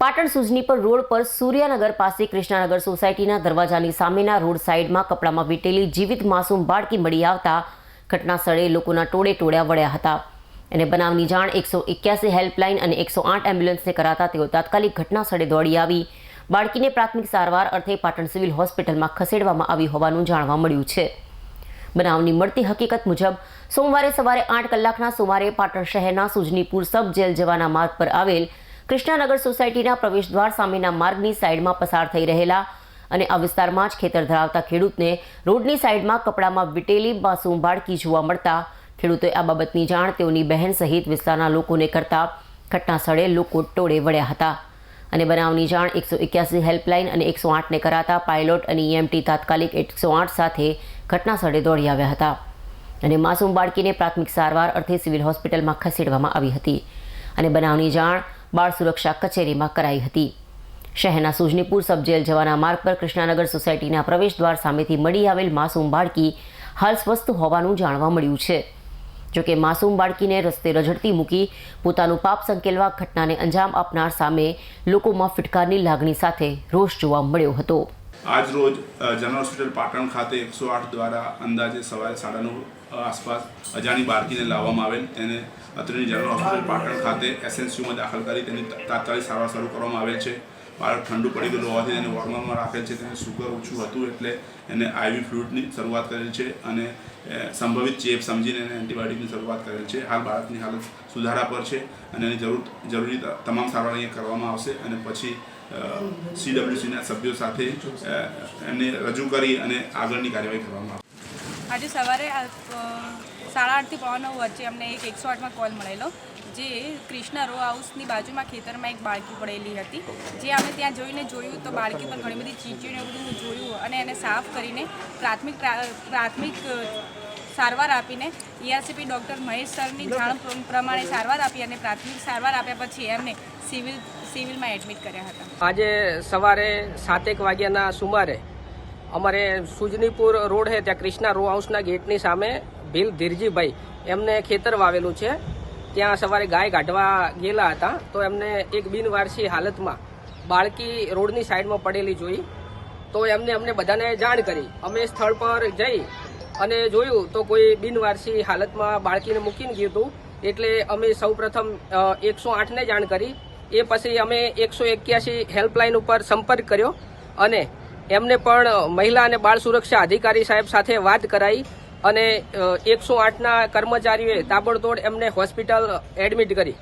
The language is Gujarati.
પાટણ સુજની પર રોડ પર સૂર્યાનગર પાસે કૃષ્ણાનગર સોસાયટીના દરવાજાની સામેના રોડ સાઈડમાં કપડામાં વીટેલી જીવિત માસૂમ બાળકી મળી આવતા ઘટના સ્થળે લોકોના ટોળે ટોળ્યા વળ્યા હતા. અને બનાવની જાણ એકસો એક્યાસી હેલ્પલાઇન અને એકસો આઠ એમ્બ્યુલન્સને કરાતા તેઓ તાત્કાલિક ઘટના સ્થળે દોડી આવી. બાળકીને પ્રાથમિક સારવાર અર્થે પાટણ સિવિલ હોસ્પિટલમાં ખસેડવામાં આવી હોવાનું જાણવા મળ્યું છે. બનાવની મળતી હકીકત મુજબ, સોમવારે સવારે આઠ કલાકના સુમારે પાટણ શહેરના સુજનીપુર સબ જેલ જવાના માર્ગ પર આવેલ કૃષ્ણાનગર સોસાયટીના પ્રવેશદ્વાર સામેના માર્ગની સાઈડમાં પસાર થઈ રહેલા અને આ વિસ્તારમાં જ ખેતર ધરાવતા ખેડૂતને રોડની સાઈડમાં કપડામાં વીટેલી માસૂમ બાળકી જોવા મળતા ખેડૂતોએ આ બાબતની જાણ તેઓની બહેન સહિત વિસ્તારના લોકોને કરતા ઘટના સ્થળે લોકો ટોળે વળ્યા હતા. અને બનાવની જાણ એકસો એક્યાસી હેલ્પલાઇન અને એકસો આઠને કરાતા પાયલોટ અને ઈએમટી તાત્કાલિક એકસો આઠ સાથે ઘટના સ્થળે દોડી આવ્યા હતા. અને માસૂમ બાળકીને પ્રાથમિક સારવાર અર્થે સિવિલ હોસ્પિટલમાં ખસેડવામાં આવી હતી. અને બનાવની જાણ બાળ સુરક્ષા કચેરીમાં કરાઈ હતી. શહેરના સુજનીપુર સબજેલ જવાના માર્ગ પર કૃષ્ણાનગર સોસાયટીના પ્રવેશદ્વાર સામેથી મળી આવેલ માસૂમ બાળકી હાલ સ્વસ્થ હોવાનું જાણવા મળ્યું છે. જોકે માસૂમ બાળકીને રસ્તે રઝડતી મૂકી પોતાનું પાપ સંકેલવા ઘટનાને અંજામ આપનાર સામે લોકોમાં ફિટકારની લાગણી સાથે રોષ જોવા મળ્યો હતો. આજ રોજ જનરલ હોસ્પિટલ પાટણ ખાતે એકસો આઠ દ્વારા અંદાજે સવારે સાડા નવ આસપાસ અજાણી બાળકીને લાવવામાં આવેલ. તેને અત્રેની જનરલ હોસ્પિટલ પાટણ ખાતે એસએનસીયુમાં દાખલ કરી તેની તાત્કાલિક સારવાર શરૂ કરવામાં આવેલ છે. બાળક ઠંડુ પડી ગયેલું હોવાથી એને વોર્મરમાં રાખે છે. તેને સુગર ઓછું હતું એટલે એને આઈવી ફ્લૂડની શરૂઆત કરેલ છે અને સંભવિત ચેપ સમજીને એને એન્ટીબાયોટિકની શરૂઆત કરેલ છે. હાલ બાળકની હાલત સુધારા પર છે અને એની જરૂર, જરૂરી તમામ સારવાર અહીંયા કરવામાં આવશે અને પછી સીડબ્લ્યુસીના સભ્યો સાથે એને રજૂ કરી અને આગળની કાર્યવાહી કરવામાં આવશે. આજે સવારે સાડા આઠથી પોણા નવ વચ્ચે અમને એક એકસો આઠમાં કોલ મળેલો. જે ક્રિષ્ના રો હાઉસની બાજુમાં ખેતરમાં એક બાળકી પડેલી હતી. જે અમે ત્યાં જોઈને જોયું તો બાળકી પર ઘણી બધી ચીચીઓને એવું બધું જોયું અને એને સાફ કરીને પ્રાથમિક પ્રાથમિક સારવાર આપીને ઈઆરસીપી ડૉક્ટર મહેશ સરની જાણ પ્રમાણે સારવાર આપી અને પ્રાથમિક સારવાર આપ્યા પછી એમને સિવિલ, સિવિલમાં એડમિટ કર્યા હતા. આજે સવારે સાતેક વાગ્યાના સુમારે અમારે સુજનીપુર રોડ છે ત્યાં ક્રિષ્ના રો હાઉસના ગેટની સામે ભીલ ધીરજીભાઈ. એમને ખેતર વાવેલું છે. ત્યાં સવારે ગાય કાઢવા ગયેલા હતા, તો એમને એક બિનવારસી હાલતમાં બાળકી રોડની સાઈડમાં પડેલી જોઈ, તો એમને અમને બધાને જાણ કરી. અમે સ્થળ પર જઈ અને જોયું તો કોઈ બિનવારસી હાલતમાં બાળકીને મૂકીને ગયું હતું, એટલે અમે સૌ પ્રથમ એકસો આઠને જાણ કરી. એ પછી અમે એકસો એક્યાસી હેલ્પલાઇન ઉપર સંપર્ક કર્યો અને એમને પણ મહિલા અને બાળ સુરક્ષા અધિકારી સાહેબ સાથે વાત કરાઈ. અને એકસો આઠના કર્મચારીઓએ તાબડતોડ એમને હોસ્પિટલ એડમિટ કરી.